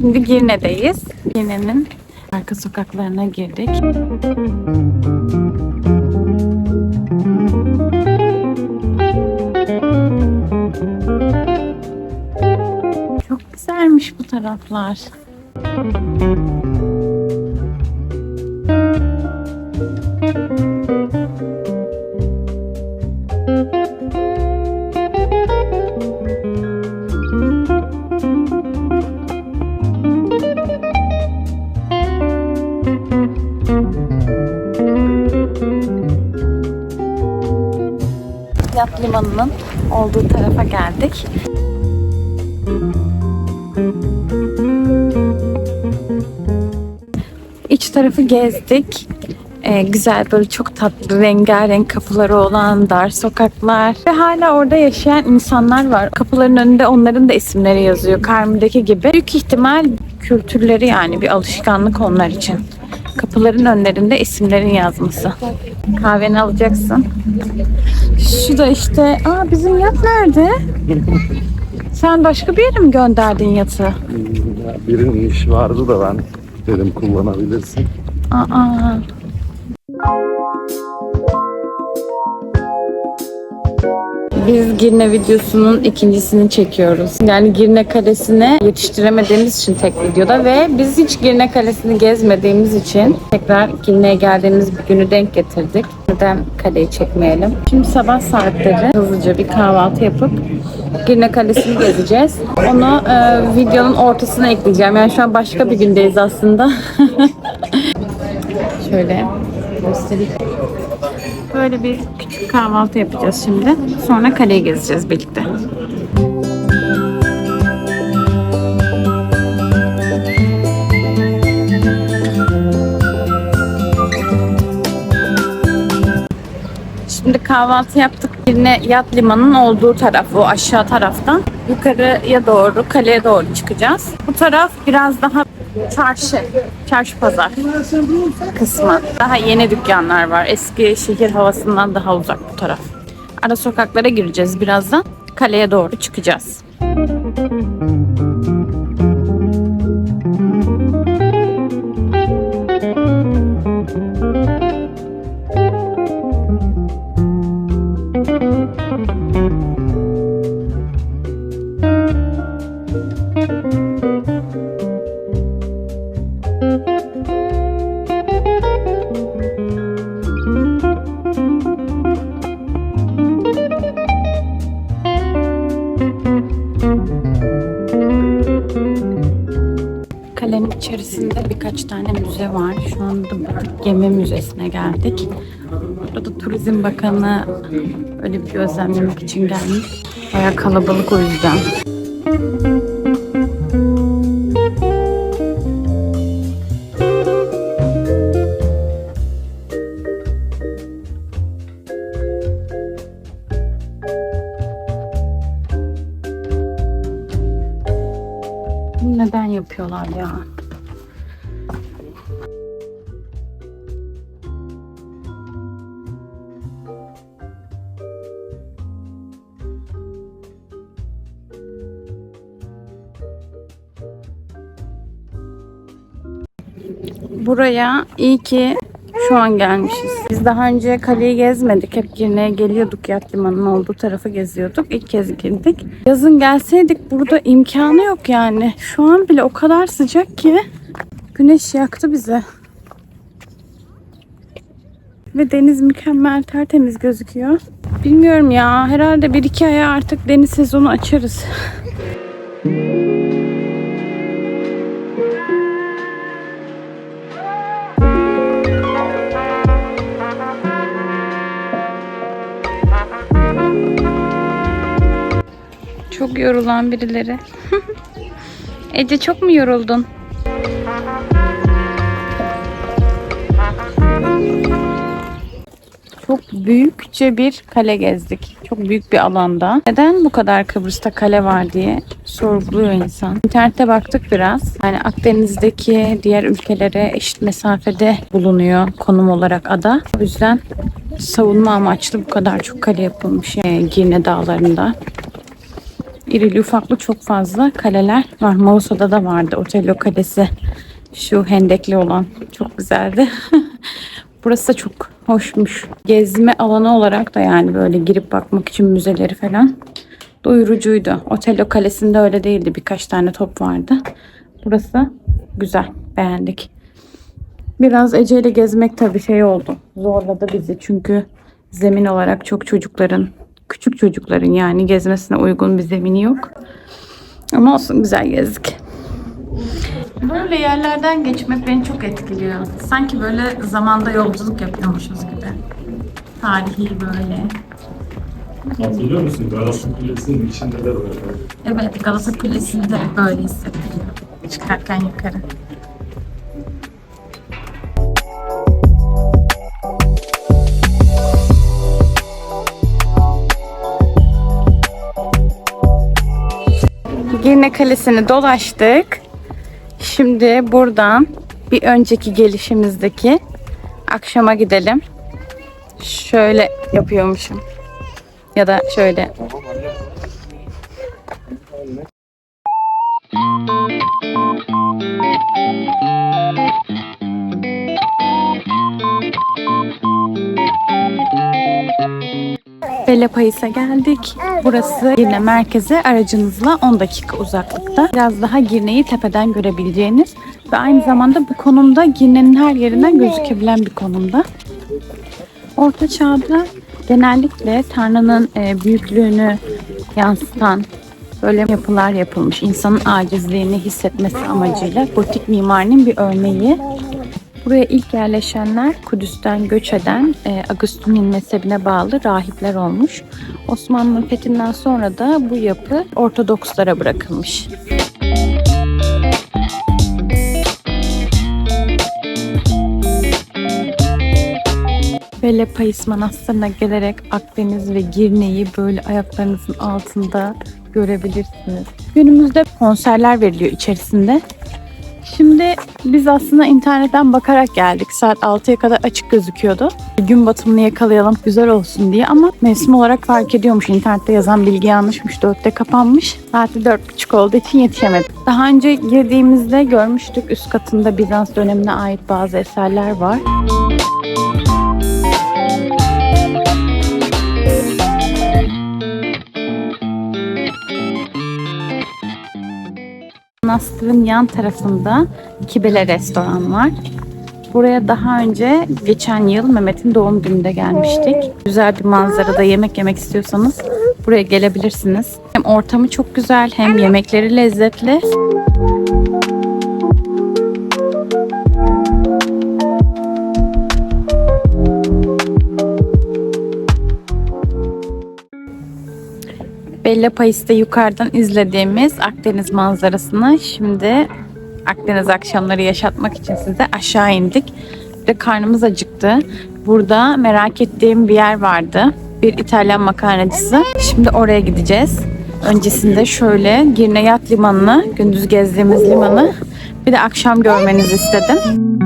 Şimdi Girne'deyiz. Girne'nin arka sokaklarına girdik. Çok güzelmiş bu taraflar. Yat limanının olduğu tarafa geldik. İç tarafı gezdik. Ee, güzel böyle çok tatlı rengarenk kapıları olan dar sokaklar ve hala orada yaşayan insanlar var. Kapıların önünde onların da isimleri yazıyor Carmi'deki gibi. Büyük ihtimal kültürleri yani bir alışkanlık onlar için. Kapıların önlerinde isimlerin yazması. Kahveni alacaksın. Şu da işte, aa bizim yat nerede? Sen başka bir yere mi gönderdin yatı? Ya Birinin işi vardı da ben dedim kullanabilirsin. Aa. Biz Girne videosunun ikincisini çekiyoruz. Yani Girne Kalesi'ne yetiştiremediğimiz için tek videoda ve biz hiç Girne Kalesi'ni gezmediğimiz için tekrar Girne'ye geldiğimiz bir günü denk getirdik. Neden kaleyi çekmeyelim? Şimdi sabah saatleri hızlıca bir kahvaltı yapıp Girne Kalesi'ni gezeceğiz. Onu e, videonun ortasına ekleyeceğim. Yani şu an başka bir gündeyiz aslında. Şöyle göstereyim. Böyle bir küçük kahvaltı yapacağız şimdi. Sonra kaleyi gezeceğiz birlikte. Şimdi kahvaltı yaptık. Yine yat limanın olduğu taraf, o aşağı taraftan yukarıya doğru, kaleye doğru çıkacağız. Bu taraf biraz daha çarşı, çarşı pazar kısmı. Daha yeni dükkanlar var. Eski şehir havasından daha uzak bu taraf. Ara sokaklara gireceğiz birazdan. Kaleye doğru çıkacağız. Kalenin içerisinde birkaç tane müze var. Şu anda Batık Gemi Müzesi'ne geldik. Burada da Turizm Bakanı öyle bir gözlemlemek için gelmiş. Baya kalabalık o yüzden. Neden yapıyorlar ya? Buraya iyi ki şu an gelmişiz. Biz daha önce kaleyi gezmedik. Hep Girne'ye geliyorduk. Yat limanının olduğu tarafı geziyorduk. İlk kez girdik. Yazın gelseydik burada imkanı yok yani. Şu an bile o kadar sıcak ki güneş yaktı bize. Ve deniz mükemmel tertemiz gözüküyor. Bilmiyorum ya. Herhalde bir iki aya artık deniz sezonu açarız. Çok yorulan birileri. Ece çok mu yoruldun? Çok büyükçe bir kale gezdik. Çok büyük bir alanda. Neden bu kadar Kıbrıs'ta kale var diye sorguluyor insan. İnternette baktık biraz. Yani Akdeniz'deki diğer ülkelere eşit mesafede bulunuyor konum olarak ada. O yüzden savunma amaçlı bu kadar çok kale yapılmış yani Girne dağlarında. İrili ufaklı çok fazla kaleler var. Mausa'da da vardı Otello Kalesi. Şu hendekli olan çok güzeldi. Burası da çok hoşmuş. Gezme alanı olarak da yani böyle girip bakmak için müzeleri falan doyurucuydu. Otello Kalesi'nde öyle değildi. Birkaç tane top vardı. Burası güzel. Beğendik. Biraz Ece ile gezmek tabii şey oldu. Zorladı bizi çünkü zemin olarak çok çocukların, küçük çocukların yani gezmesine uygun bir zemini yok. Ama olsun güzel gezdik. Böyle yerlerden geçmek beni çok etkiliyor. Sanki böyle zamanda yolculuk yapıyormuşuz gibi. Tarihi böyle. Hatırlıyor musun? Galatasaray Kulesi'nin içindeler öyle. Evet Galata Kulesi'nde böyle hissettiriyor. Çıkarken yukarı. Girne Kalesi'ni dolaştık. Şimdi buradan bir önceki gelişimizdeki akşama gidelim. Şöyle yapıyormuşum. Ya da şöyle Bella Pais'e geldik. Burası Girne merkezi aracınızla 10 dakika uzaklıkta. Biraz daha Girne'yi tepeden görebileceğiniz ve aynı zamanda bu konumda Girne'nin her yerinden gözükebilen bir konumda. Orta Çağ'da genellikle Tanrı'nın e, büyüklüğünü yansıtan böyle yapılar yapılmış. İnsanın acizliğini hissetmesi amacıyla gotik mimarinin bir örneği. Buraya ilk yerleşenler Kudüs'ten göç eden e, Agustin'in mezhebine bağlı rahipler olmuş. Osmanlı'nın fethinden sonra da bu yapı Ortodokslara bırakılmış. Belle Pais Manastırı'na gelerek Akdeniz ve Girne'yi böyle ayaklarınızın altında görebilirsiniz. Günümüzde konserler veriliyor içerisinde. Şimdi biz aslında internetten bakarak geldik. Saat 6'ya kadar açık gözüküyordu. Gün batımını yakalayalım güzel olsun diye ama mevsim olarak fark ediyormuş. İnternette yazan bilgi yanlışmış. 4'te kapanmış. Saati 4.30 olduğu için yetişemedik. Daha önce girdiğimizde görmüştük üst katında Bizans dönemine ait bazı eserler var. Manastırın yan tarafında Kibele restoran var. Buraya daha önce geçen yıl Mehmet'in doğum gününde gelmiştik. Güzel bir manzarada yemek yemek istiyorsanız buraya gelebilirsiniz. Hem ortamı çok güzel hem yemekleri lezzetli. Bella Pais'te yukarıdan izlediğimiz Akdeniz manzarasını şimdi Akdeniz akşamları yaşatmak için size aşağı indik. De karnımız acıktı. Burada merak ettiğim bir yer vardı. Bir İtalyan makarnacısı. Şimdi oraya gideceğiz. Öncesinde şöyle Girne Yat Limanı'nı, gündüz gezdiğimiz limanı bir de akşam görmenizi istedim.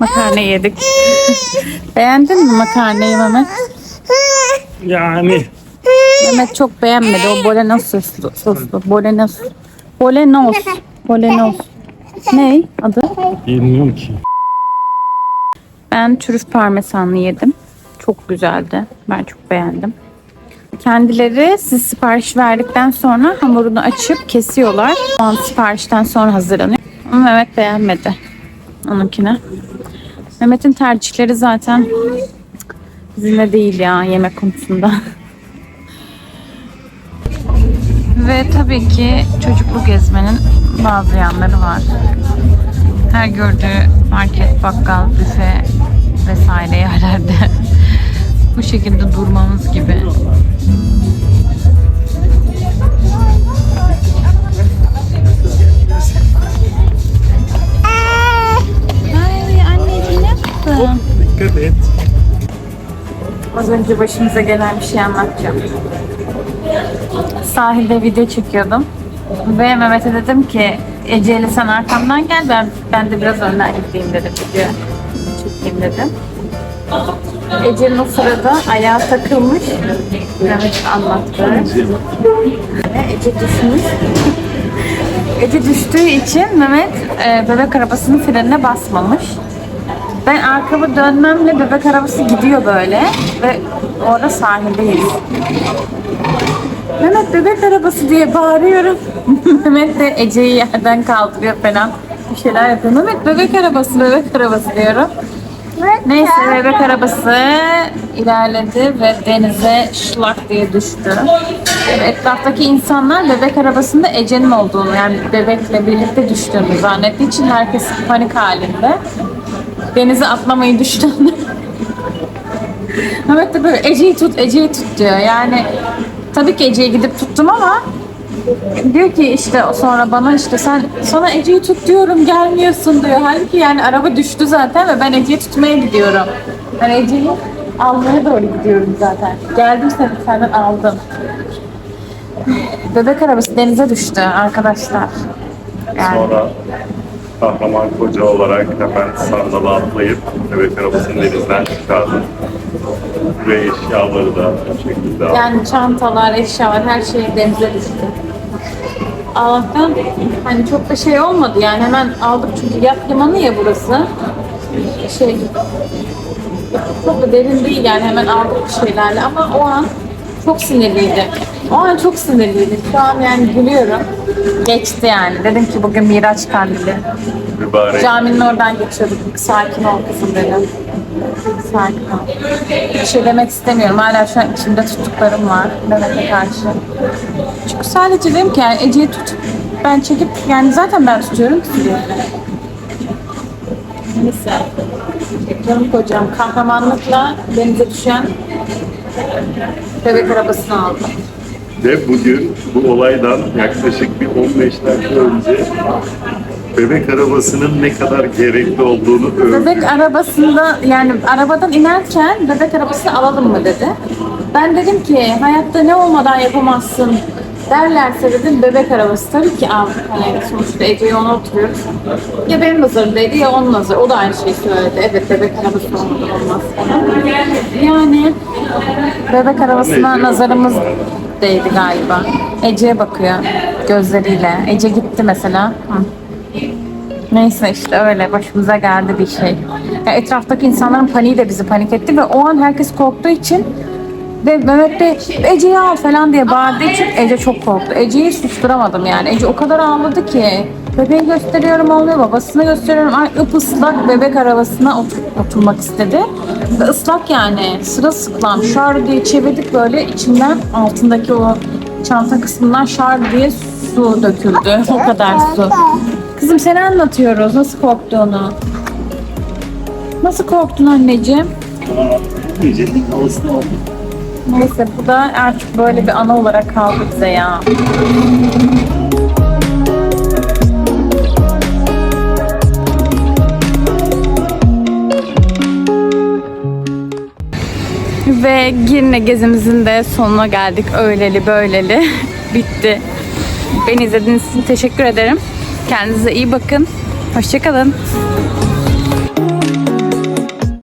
Makarna yedik. Beğendin mi makarnayı Mehmet? Yani Mehmet çok beğenmedi. O bolognese soslu. soslu. Bolognese. Bolognese. Bolognese. Ne adı? bilmiyorum ki. Ben trüf parmesanlı yedim. Çok güzeldi. Ben çok beğendim. Kendileri siz sipariş verdikten sonra hamurunu açıp kesiyorlar. O an siparişten sonra hazırlanıyor. Ama Mehmet beğenmedi onunkine. Mehmet'in tercihleri zaten bizimle değil ya yemek konusunda. Ve tabii ki çocuklu gezmenin bazı yanları var. Her gördüğü market, bakkal, büfe vesaire yerlerde bu şekilde durmamız gibi. Az önce başımıza gelen bir şey anlatacağım. Sahilde video çekiyordum. Ve Mehmet'e dedim ki Ece ile sen arkamdan gel ben, ben de biraz önden gideyim dedim video çekeyim dedim. Ece'nin o sırada ayağı takılmış. Mehmet anlattı. Ece düşmüş. Ece düştüğü için Mehmet e, bebek arabasının frenine basmamış. Ben arkamı dönmemle bebek arabası gidiyor böyle ve orada sahildeyiz. Mehmet bebek arabası diye bağırıyorum. Mehmet de Ece'yi yerden kaldırıyor falan. Bir şeyler yapıyor. Mehmet bebek arabası, bebek arabası diyorum. Neyse bebek arabası ilerledi ve denize şlak diye düştü. Etraftaki insanlar bebek arabasında Ece'nin olduğunu yani bebekle birlikte düştüğünü zannettiği için herkes panik halinde. Denize atlamayı düşündü. Mehmet de böyle Ece'yi tut, Ece'yi tut diyor. Yani tabii ki Ece'yi gidip tuttum ama diyor ki işte sonra bana işte sen sana Ece'yi tut diyorum gelmiyorsun diyor. Halbuki yani araba düştü zaten ve ben Ece'yi tutmaya gidiyorum. Ben Ece'yi almaya doğru gidiyorum zaten. Geldim seni senden aldım. Bebek arabası denize düştü arkadaşlar. Yani. Sonra kahraman koca olarak hemen sandala atlayıp bebek arabasını denizden çıkardım. Ve eşyaları da bu şekilde. Yani çantalar, eşyalar her şey denize düştü. Allah'tan hani çok da şey olmadı yani hemen aldık çünkü yat limanı ya burası. Şey çok da derin değil yani hemen aldık bir şeylerle ama o an çok sinirliydi. O an çok sinirliydi. Şu an yani gülüyorum. Geçti yani. Dedim ki bugün Miraç kandili. Mübarek. Caminin oradan geçiyorduk. Sakin ol kızım dedim. Sakin ol. Bir şey demek istemiyorum. Hala şu an içimde tuttuklarım var Mehmet'e karşı. Çünkü sadece dedim ki yani Ece'yi tutup ben çekip yani zaten ben tutuyorum ki. Neyse. Canım kocam kahramanlıkla denize düşen bebek arabasını aldı. Ve bugün bu olaydan yaklaşık bir 15 dakika önce bebek arabasının ne kadar gerekli olduğunu öğrendim. Bebek arabasında yani arabadan inerken bebek arabasını alalım mı dedi. Ben dedim ki hayatta ne olmadan yapamazsın derlerse dedim bebek arabası tabii ki al. Hani sonuçta Ece ona oturuyoruz. Ya benim nazarımdaydı ya onun nazarı. O da aynı şeyi söyledi. Evet bebek arabası olmadan olmaz. Yani bebek arabasına nazarımız değdi galiba. Ece'ye bakıyor gözleriyle. Ece gitti mesela. Hı. Neyse işte öyle başımıza geldi bir şey. Ya etraftaki insanların paniği de bizi panik etti ve o an herkes korktuğu için ve Mehmet de Ece'yi al falan diye bağırdığı için Ece çok korktu. Ece'yi susturamadım yani. Ece o kadar ağladı ki. Bebeği gösteriyorum olmuyor, babasını gösteriyorum. Ay ıslak bebek arabasına otur, oturmak istedi. Ve ıslak yani. Sırılsıklam. Şar diye çevirdik böyle içinden altındaki o çanta kısmından şar diye su döküldü. O kadar su. Kızım seni anlatıyoruz. Nasıl korktuğunu. Nasıl korktun anneciğim? Neyse bu da artık böyle bir ana olarak kaldı bize ya. Ve Girne gezimizin de sonuna geldik. Öyleli böyleli. Bitti. Beni izlediğiniz için teşekkür ederim. Kendinize iyi bakın. Hoşçakalın.